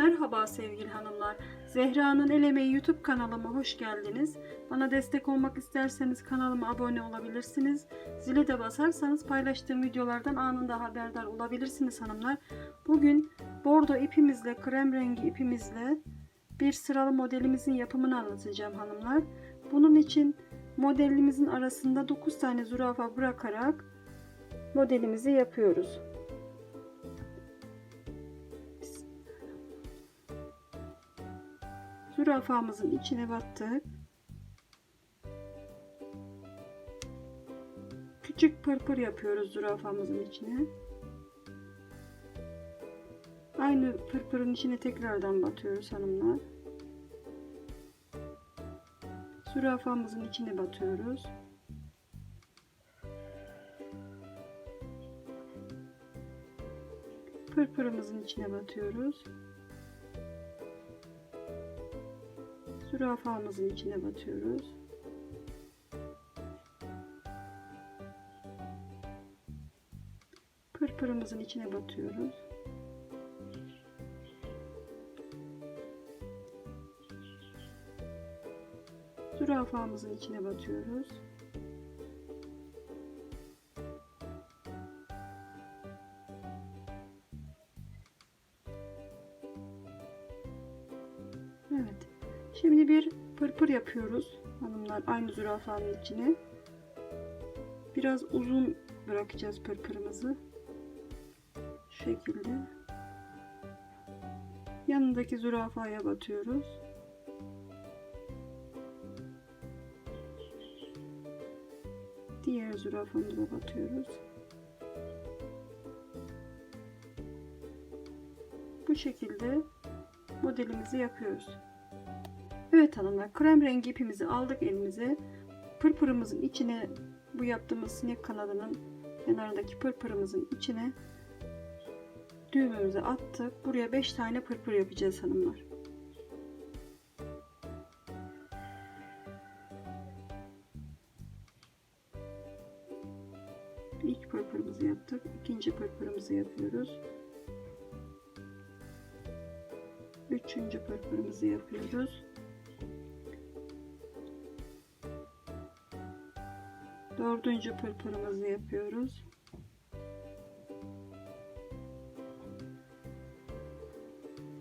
Merhaba sevgili hanımlar. Zehra'nın El Emeği YouTube kanalıma hoş geldiniz. Bana destek olmak isterseniz kanalıma abone olabilirsiniz. Zile de basarsanız paylaştığım videolardan anında haberdar olabilirsiniz hanımlar. Bugün bordo ipimizle, krem rengi ipimizle bir sıralı modelimizin yapımını anlatacağım hanımlar. Bunun için modelimizin arasında 9 tane zürafa bırakarak modelimizi yapıyoruz. Zürafamızın içine battık. Küçük pırpır yapıyoruz zürafamızın içine. Aynı pırpırın içine tekrardan batıyoruz hanımlar. Zürafamızın içine batıyoruz. Pırpırımızın içine batıyoruz. Zürafamızın içine batıyoruz. Pırpırımızın içine batıyoruz. Zürafamızın içine batıyoruz. Evet. Şimdi bir pırpır yapıyoruz hanımlar aynı zürafanın içine. Biraz uzun bırakacağız pırpırımızı. Şu şekilde. Yanındaki zürafaya batıyoruz. Diğer zürafamıza batıyoruz. Bu şekilde modelimizi yapıyoruz. Evet hanımlar krem rengi ipimizi aldık elimize. Pırpırımızın içine bu yaptığımız sinek kanadının kenarındaki pırpırımızın içine düğümümüzü attık. Buraya 5 tane pırpır yapacağız hanımlar. İlk pırpırımızı yaptık. ikinci pırpırımızı yapıyoruz. Üçüncü pırpırımızı yapıyoruz. Dördüncü pırpırımızı yapıyoruz.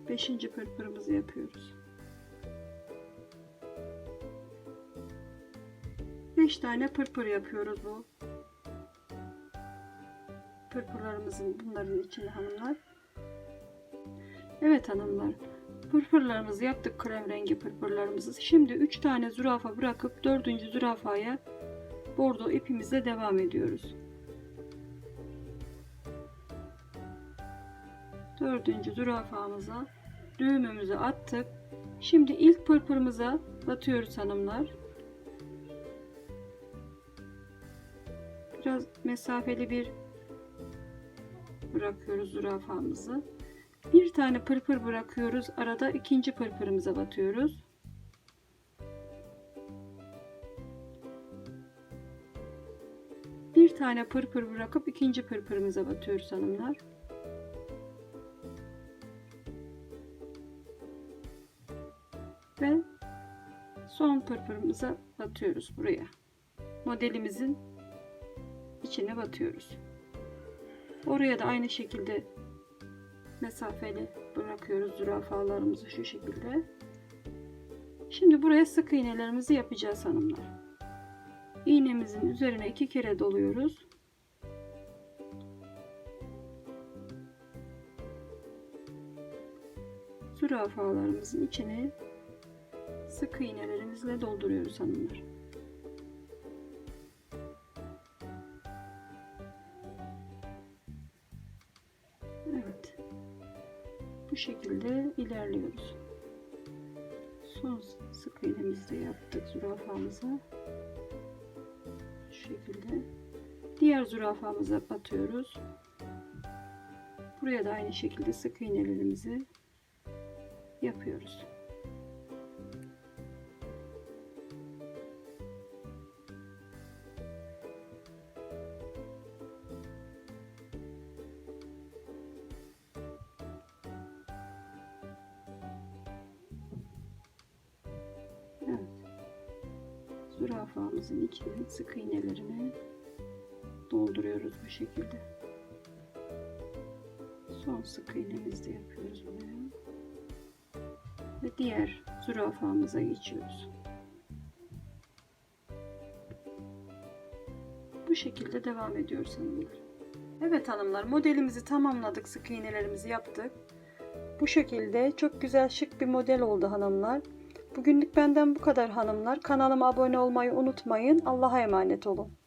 Beşinci pırpırımızı yapıyoruz. Beş tane pırpır yapıyoruz bu. Pırpırlarımızın bunların içinde hanımlar. Evet hanımlar. Pırpırlarımızı yaptık krem rengi pırpırlarımızı. Şimdi 3 tane zürafa bırakıp 4. zürafaya bordo ipimizle devam ediyoruz. Dördüncü zürafamıza düğümümüzü attık. Şimdi ilk pırpırımıza batıyoruz hanımlar. Biraz mesafeli bir bırakıyoruz zürafamızı. Bir tane pırpır bırakıyoruz. Arada ikinci pırpırımıza batıyoruz. Bir tane pırpır bırakıp ikinci pırpırımıza batıyoruz hanımlar. Ve son pırpırımıza batıyoruz buraya. Modelimizin içine batıyoruz. Oraya da aynı şekilde mesafeli bırakıyoruz zürafalarımızı şu şekilde. Şimdi buraya sık iğnelerimizi yapacağız hanımlar. İğnemizin üzerine iki kere doluyoruz. Zürafalarımızın içine sık iğnelerimizle dolduruyoruz hanımlar. Evet. Bu şekilde ilerliyoruz. Son sık iğnemizi de yaptık zürafamıza. Diğer zürafamıza batıyoruz. Buraya da aynı şekilde sık iğnelerimizi yapıyoruz. Evet. Zürafamızın içine sık iğnelerini dolduruyoruz bu şekilde. Son sık iğnemizi de yapıyoruz buraya. Ve diğer zürafamıza geçiyoruz. Bu şekilde devam ediyoruz hanımlar. Evet hanımlar modelimizi tamamladık. Sık iğnelerimizi yaptık. Bu şekilde çok güzel şık bir model oldu hanımlar. Bugünlük benden bu kadar hanımlar. Kanalıma abone olmayı unutmayın. Allah'a emanet olun.